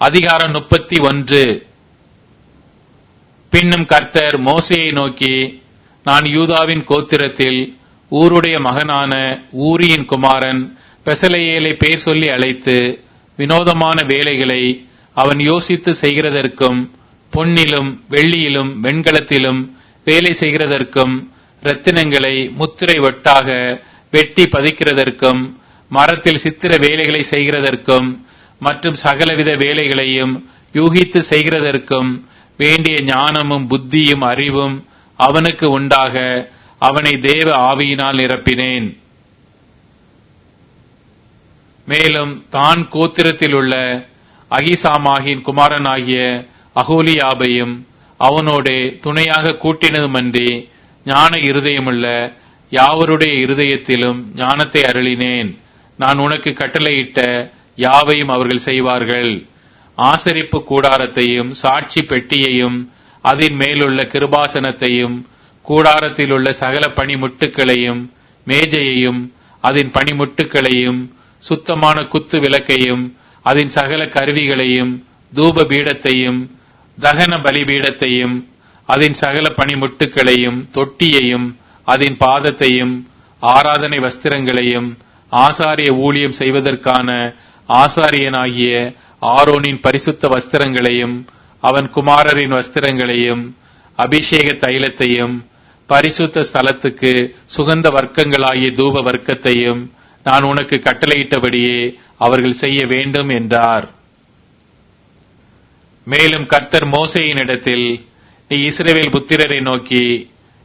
அதிகாரம் முப்பத்தி ஒன்று. பின்னும் கர்த்தர் மோசையை நோக்கி நான் யூதாவின் கோத்திரத்தில் ஊருடைய மகனான ஊரியின் குமாரன் பெசலையேலை பேர் சொல்லி அழைத்து வினோதமான வேலைகளை அவன் யோசித்து செய்கிறதற்கும் பொன்னிலும் வெள்ளியிலும் வெண்கலத்திலும் வேலை செய்கிறதற்கும் ரத்தினங்களை முத்திரை வெட்டாக வெட்டி பதிக்கிறதற்கும் மரத்தில் சித்திர வேலைகளை செய்கிறதற்கும் மற்றும் சகலவித வேலைகளையும் யூகித்து செய்கிறதற்கும் வேண்டிய ஞானமும் புத்தியும் அறிவும் அவனுக்கு உண்டாக அவனை தேவ ஆவியினால் நிரப்பினேன். மேலும் தான் கோத்திரத்தில் உள்ள அகிசாமாகின் குமாரனாகிய அகோலியாபையும் அவனோடே துணையாக கூட்டினதுமன்றி ஞான இருதயமுள்ள யாவருடைய இருதயத்திலும் ஞானத்தை அருளினேன். நான் உனக்கு கட்டளையிட்ட யாவையும் அவர்கள் செய்வார்கள். ஆசரிப்பு கூடாரத்தையும் சாட்சி பெட்டியையும் அதன் மேலுள்ள கிருபாசனத்தையும் கூடாரத்தில் உள்ள சகல பணிமுட்டுகளையும் மேஜையையும் அதன் பணிமுட்டுகளையும் சுத்தமான குத்து விளக்கையும் அதன் சகல கருவிகளையும் தூப பீடத்தையும் தகன பலிபீடத்தையும் அதன் சகல பணிமுட்டுகளையும் தொட்டியையும் அதன் பாதத்தையும் ஆராதனை வஸ்திரங்களையும் ஆசாரிய ஊழியம் செய்வதற்கான ஆசாரியனாகிய ஆரோனின் பரிசுத்த வஸ்திரங்களையும் அவன் குமாரரின் வஸ்திரங்களையும் அபிஷேக தைலத்தையும் பரிசுத்த ஸ்தலத்துக்கு சுகந்த வர்க்கங்களாகிய தூப வர்க்கத்தையும் நான் உனக்கு கட்டளையிட்டபடியே அவர்கள் செய்ய வேண்டும் என்றார். மேலும் கர்த்தர் மோசையினிடத்தில் நீ இஸ்ரேவேல் புத்திரரை நோக்கி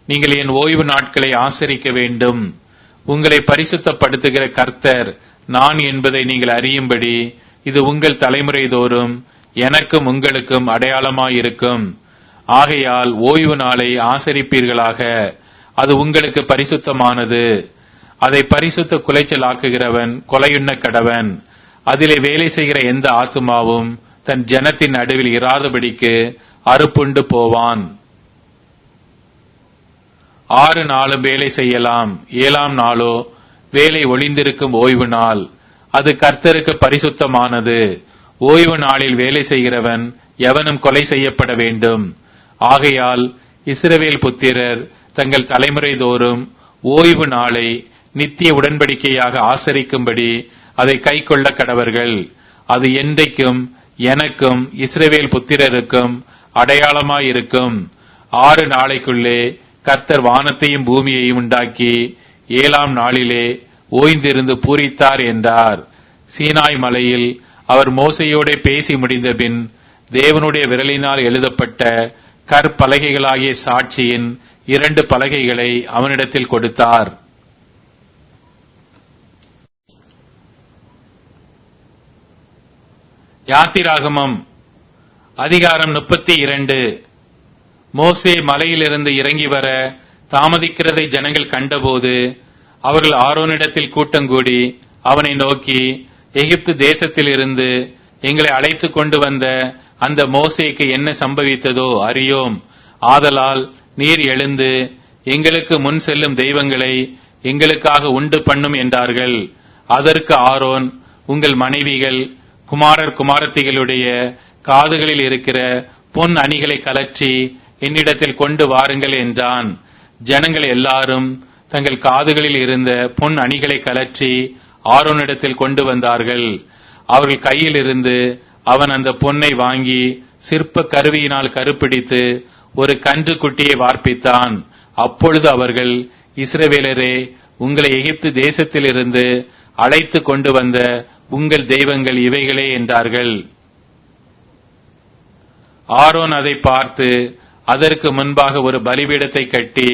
நீங்கள் என் ஓய்வு நாட்களை ஆசரிக்க வேண்டும். உங்களை பரிசுத்தப்படுத்துகிற கர்த்தர் நான் என்பதை நீங்கள் அறியும்படி இது உங்கள் தலைமுறை தோறும் எனக்கும் உங்களுக்கும் அடையாளமாயிருக்கும். ஆகையால் ஓய்வு நாளை ஆசரிப்பீர்களாக. அது உங்களுக்கு பரிசுத்தமானது. அதை பரிசுத்த குலைச்சல் ஆக்குகிறவன் கொலையுண்ண கடவன். அதிலே வேலை செய்கிற எந்த ஆத்துமாவும் தன் ஜனத்தின் நடுவில் இராதபடிக்கு அறுப்புண்டு போவான். ஆறு நாளும் வேலை செய்யலாம். ஏழாம் நாளோ வேலை ஒளிந்திருக்கும் ஓய்வு நாள். அது கர்த்தருக்கு பரிசுத்தமானது. ஓய்வு நாளில் வேலை செய்கிறவன் எவனும் கொலை செய்யப்பட வேண்டும். ஆகையால் இஸ்ரவேல் புத்திரர் தங்கள் தலைமுறை தோறும் ஓய்வு நாளை நித்திய உடன்படிக்கையாக ஆசரிக்கும்படி அதை கை கொள்ள கடவர்கள். அது என்றைக்கும் எனக்கும் இஸ்ரவேல் புத்திரருக்கும் அடையாளமாயிருக்கும். ஆறு நாளைக்குள்ளே கர்த்தர் வானத்தையும் பூமியையும் உண்டாக்கி ஏழாம் நாளிலே ஓய்ந்திருந்து பூரித்தார் என்றார். சீனாய் மலையில் அவர் மோசையோட பேசி முடிந்தபின் தேவனுடைய விரலினால் எழுதப்பட்ட கற்பலகைகளாகிய சாட்சியின் இரண்டு பலகைகளை அவனிடத்தில் கொடுத்தார். யாத்திராகமம் அதிகாரம் முப்பத்தி இரண்டு. மோசே மலையிலிருந்து இறங்கி வர தாமதிக்கிறதை ஜனங்கள் கண்டபோது அவர்கள் ஆரோனிடத்தில் கூட்டங்கூடி அவனை நோக்கி எகிப்து தேசத்தில் இருந்து எங்களை அழைத்து கொண்டு வந்த அந்த மோசைக்கு என்ன சம்பவித்ததோ அறியோம். ஆதலால் நீர் எழுந்து எங்களுக்கு முன் செல்லும் தெய்வங்களை எங்களுக்காக உண்டு பண்ணும் என்றார்கள். அதற்கு ஆரோன் உங்கள் மனைவிகள் குமாரர் குமாரத்திகளுடைய காதுகளில் இருக்கிற பொன் அணிகளை கலற்றி என்னிடத்தில் கொண்டு வாருங்கள் என்றான். ஜனங்கள் எல்லாரும் தங்கள் காதுகளில் இருந்த பொன் அணிகளை கலற்றி ஆரோனிடத்தில் கொண்டு வந்தார்கள். அவர்கள் கையில் இருந்து அவன் அந்த பொன்னை வாங்கி சிற்ப கருவியினால் கருப்பிடித்து ஒரு கன்று குட்டியை வார்ப்பித்தான். அப்பொழுது அவர்கள் இஸ்ரவேலரே உங்களை எகிப்து தேசத்திலிருந்து அழைத்து கொண்டு வந்த உங்கள் தெய்வங்கள் இவைகளே என்றார்கள். ஆரோன் அதை பார்த்து அதற்கு முன்பாக ஒரு பலிபீடத்தை கட்டி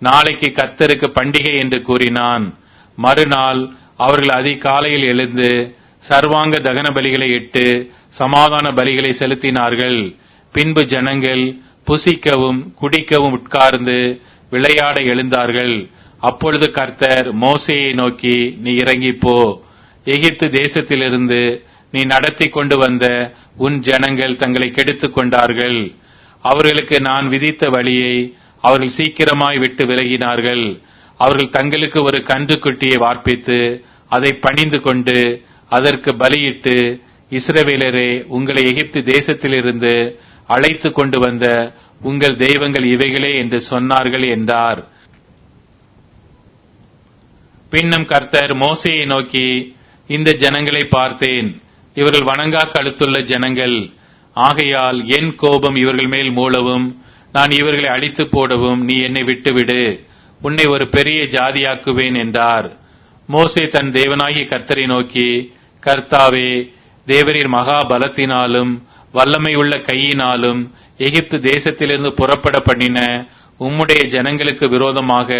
நாளைக்கு கர்த்தருக்கு பண்டிகை என்று கூறினான். மறுநாள் அவர்கள் அதிகாலையில் எழுந்து சர்வாங்க தகன பலிகளை இட்டு சமாதான பலிகளை செலுத்தினார்கள். பின்பு ஜனங்கள் புசிக்கவும் குடிக்கவும் உட்கார்ந்து விளையாட எழுந்தார்கள். அப்பொழுது கர்த்தர் மோசையை நோக்கி நீ இறங்கி போ. எகிப்து தேசத்திலிருந்து நீ நடத்தி கொண்டு வந்த உன் ஜனங்கள் தங்களை கெடுத்துக் கொண்டார்கள். அவர்களுக்கு நான் விதித்த வழியை அவர்கள் சீக்கிரமாய் விட்டு விலகினார்கள். அவர்கள் தங்களுக்கு ஒரு கன்றுக்குட்டியை வார்ப்பித்து அதை பணிந்து கொண்டு அதற்கு பலியிட்டு இஸ்ரவேலரே உங்களை எகிப்து தேசத்திலிருந்து அழைத்து கொண்டு வந்த உங்கள் தெய்வங்கள் இவைகளே என்று சொன்னார்கள் என்றார். பின்னும் கர்த்தர் மோசையை நோக்கி இந்த ஜனங்களை பார்த்தேன். இவர்கள் வணங்கா கழுத்துள்ள ஜனங்கள். ஆகையால் என் கோபம் இவர்கள் மேல் மூலவும் நான் இவர்களை அழித்து போடவும் நீ என்னை விட்டுவிடு. உன்னை ஒரு பெரிய ஜாதியாக்குவேன் என்றார். மோசே தன் தேவனாகிய கர்த்தரை நோக்கி கர்த்தாவே தேவரீர் மகா பலத்தினாலும் வல்லமை உள்ள கையினாலும் எகிப்து தேசத்திலிருந்து புறப்பட பண்ணின உம்முடைய ஜனங்களுக்கு விரோதமாக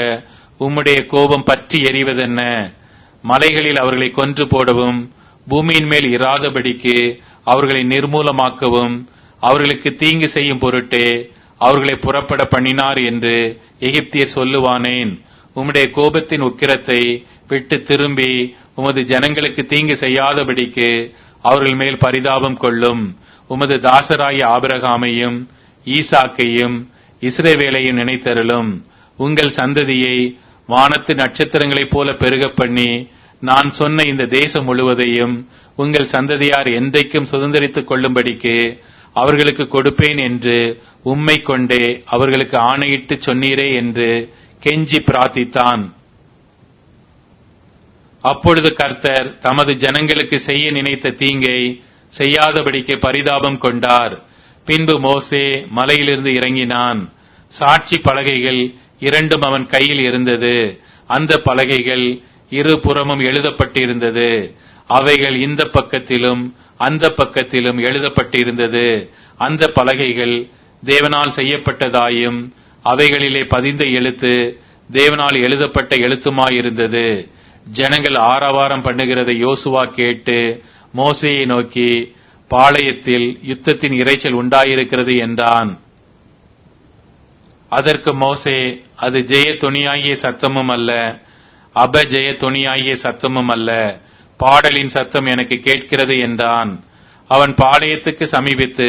உம்முடைய கோபம் பற்றி எறிவதென்ன மலைகளில் அவர்களை கொன்று போடவும் பூமியின் மேல் இராதபடிக்கு அவர்களை நிர்மூலமாக்கவும் அவர்களுக்கு தீங்கு செய்யும் பொருட்டே அவர்களை புறப்பட பண்ணினார் என்று எகிப்தியர் சொல்லுவானேன். உம்முடைய கோபத்தின் உக்கிரத்தை விட்டு திரும்பி உமது ஜனங்களுக்கு தீங்கு செய்யாதபடிக்கு அவர்கள் மேல் பரிதாபம் கொள்ளும். உமது தாசராய ஆபிரகாமையும் ஈசாக்கையும் இஸ்ரேவேலையும் நினைத்தருளும். உங்கள் சந்ததியை வானத்து நட்சத்திரங்களைப் போல பெருக பண்ணி நான் சொன்ன இந்த தேசம் முழுவதையும் உங்கள் சந்ததியார் என்றைக்கும் சுதந்திரித்துக் கொள்ளும்படிக்கு அவர்களுக்கு கொடுப்பேன் என்று உம்மை கொண்டே அவர்களுக்கு ஆணையிட்டு சொன்னீரே என்று கெஞ்சி பிரார்த்தித்தான். அப்பொழுது கர்த்தர் தமது ஜனங்களுக்கு செய்ய நினைத்த தீங்கை செய்யாதபடிக்கு பரிதாபம் கொண்டார். பின்பு மோசே மலையிலிருந்து இறங்கினான். சாட்சி பலகைகள் இரண்டும் அவன் கையில் இருந்தது. அந்த பலகைகள் இருபுறமும் எழுதப்பட்டிருந்தது. அவைகள் இந்த பக்கத்திலும் அந்த பக்கத்திலும் எழுதப்பட்டிருந்தது. அந்த பலகைகள் தேவனால் செய்யப்பட்டதாயும் அவைகளிலே பதிந்த எழுத்து தேவனால் எழுதப்பட்ட எழுத்துமாயிருந்தது. ஜனங்கள் ஆரவாரம் பண்ணுகிறதை யோசுவா கேட்டு மோசையை நோக்கி பாளையத்தில் யுத்தத்தின் இரைச்சல் உண்டாயிருக்கிறது என்றான். அதற்கு மோசே அது ஜெய துணியாகிய சத்தமும் அல்ல அபஜெய துணியாகிய சத்தமும் அல்ல பாடலின் சத்தம் எனக்கு கேட்கிறது என்றான். அவன் பாளையத்துக்கு சமீபித்து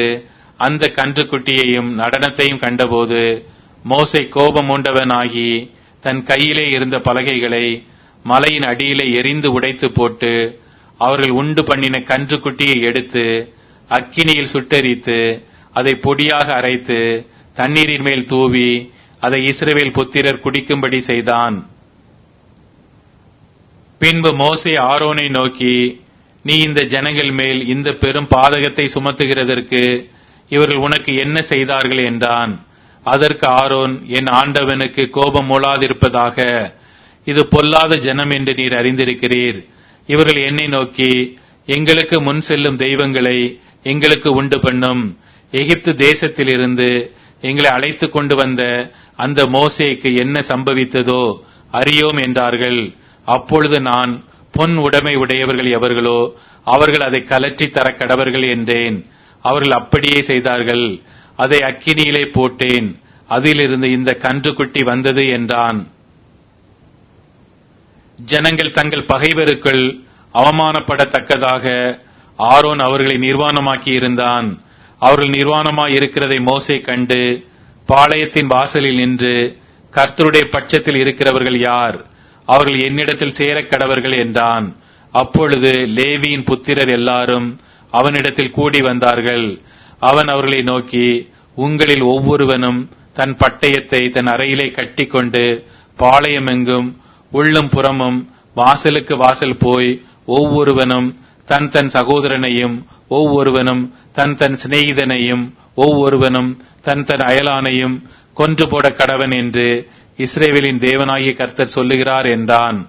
அந்த கன்றுக்குட்டியையும் நடனத்தையும் கண்டபோது மோசை கோபம் உண்டவனாகி தன் கையிலே இருந்த பலகைகளை மலையின் அடியிலே எரிந்து உடைத்து போட்டு அவர்கள் உண்டு பண்ணின கன்றுக்குட்டியை எடுத்து அக்கினியில் சுட்டெரித்து அதை பொடியாக அரைத்து தண்ணீரின் மேல் தூவி அதை இஸ்ரவேல் புத்திரர் குடிக்கும்படி செய்தான். பின்பு மோசே ஆரோனை நோக்கி நீ இந்த ஜனங்கள் மேல் இந்த பெரும் பாதகத்தை சுமத்துகிறதற்கு இவர்கள் உனக்கு என்ன செய்தார்கள் என்றான். அதற்கு ஆரோன் என் ஆண்டவனுக்கு கோபம் மூளாதிருப்பதாக இது பொல்லாத ஜனம் என்று நீர் அறிந்திருக்கிறீர். இவர்கள் என்னை நோக்கி எங்களுக்கு முன் செல்லும் தெய்வங்களை எங்களுக்கு உண்டு பண்ணும். எகிப்து தேசத்திலிருந்து எங்களை அழைத்து கொண்டு வந்த அந்த மோசேக்கு என்ன சம்பவித்ததோ அறியோம் என்றார்கள். அப்பொழுது நான் பொன் உடைமை உடையவர்கள் எவர்களோ அவர்கள் அதை கலற்றி தர கடவர்கள் என்றேன். அவர்கள் அப்படியே செய்தார்கள். அதை அக்கினியிலே போட்டேன். அதிலிருந்து இந்த கன்றுக்குட்டி வந்தது என்றான். ஜனங்கள் தங்கள் பகைவருக்குள் அவமானப்படத்தக்கதாக ஆரோன் அவர்களை நிர்வாணமாக்கி இருந்தான். அவர்கள் நிர்வாணமாய் இருக்கிறதை மோசை கண்டு பாளையத்தின் வாசலில் நின்று கர்த்தருடைய பட்சத்தில் இருக்கிறவர்கள் யார்? அவர்கள் என்னிடத்தில் சேரக் கடவர்கள் என்றான். அப்பொழுது லேவியின் புத்திரர் எல்லாரும் அவனிடத்தில் கூடி வந்தார்கள். அவன் அவர்களை நோக்கி உங்களில் ஒவ்வொருவனும் தன் பட்டயத்தை தன் அறையிலே கட்டிக்கொண்டு பாளையமெங்கும் உள்ளும் புறமும் வாசலுக்கு வாசல் போய் ஒவ்வொருவனும் தன் தன் சகோதரனையும் ஒவ்வொருவனும் தன் தன் சிநேகிதனையும் ஒவ்வொருவனும் தன் தன் அயலானையும் கொன்று போட கடவன் என்று இஸ்ரேவேலின் தேவனாகிய கர்த்தர் சொல்லுகிறார் என்றான்.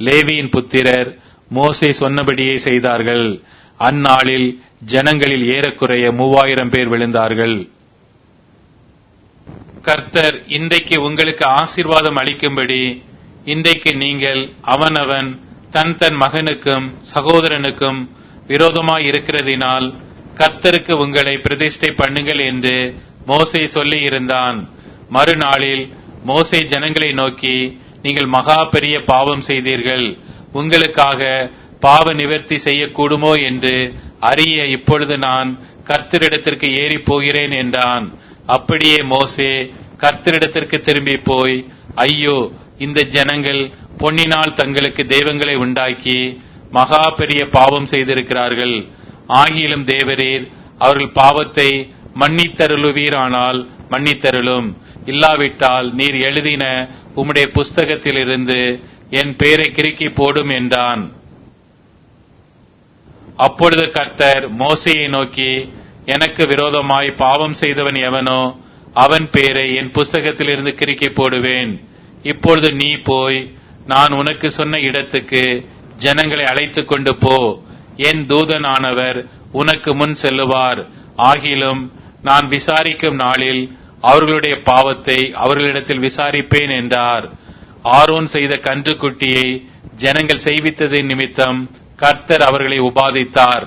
லேவியின் புத்திரர் மோசே சொன்னபடியே செய்தார்கள். அந்நாளில் ஜனங்களில் ஏறக்குறைய மூவாயிரம் பேர் விழுந்தார்கள். கர்த்தர் இன்றைக்கு உங்களுக்கு ஆசீர்வாதம் அளிக்கும்படி இன்றைக்கு நீங்கள் அவனவன் தன் தன் மகனுக்கும் சகோதரனுக்கும் விரோதமாய் இருக்கிறதினால் கர்த்தருக்கு உங்களை பிரதிஷ்டை பண்ணுங்கள் என்று மோசை சொல்லி இருந்தான் மறுநாளில் மோசே ஜனங்களை நோக்கி நீங்கள் மகா பெரிய பாவம் செய்தீர்கள். உங்களுக்காக பாவ நிவர்த்தி செய்யக்கூடுமோ என்று அறிய இப்பொழுது நான் கர்த்தரிடத்திற்கு ஏறி போகிறேன் என்றான். அப்படியே மோசே கர்த்தரிடத்திற்கு திரும்பி போய் ஐயோ இந்த ஜனங்கள் பொன்னினால் தங்களுக்கு தெய்வங்களை உண்டாக்கி மகா பெரிய பாவம் செய்திருக்கிறார்கள். ஆகிலும் தேவரீர் அவர்கள் பாவத்தை மன்னித்தருளுவீரானால் மன்னித்தருளும். இல்லாவிட்டால் நீர் எழுதின உம்முடைய புஸ்தகத்திலிருந்து என் பெயரை கிறுக்கி போடும் என்றான். அப்பொழுது கர்த்தர் மோசையை நோக்கி எனக்கு விரோதமாய் பாவம் செய்தவன் எவனோ அவன் பெயரை என் புஸ்தகத்திலிருந்து கிறுக்கி போடுவேன். இப்பொழுது நீ போய் நான் உனக்கு சொன்ன இடத்துக்கு ஜனங்களை அழைத்துக் கொண்டு போ. என் தூதனானவர் உனக்கு முன் செல்லுவார். ஆகிலும் நான் விசாரிக்கும் நாளில் அவர்களுடைய பாவத்தை அவர்களிடத்தில் விசாரிப்பேன் என்றார். ஆரோன் செய்த கன்றுக்குட்டியை ஜனங்கள் செய்வித்ததின் நிமித்தம் கர்த்தர் அவர்களை உபாதித்தார்.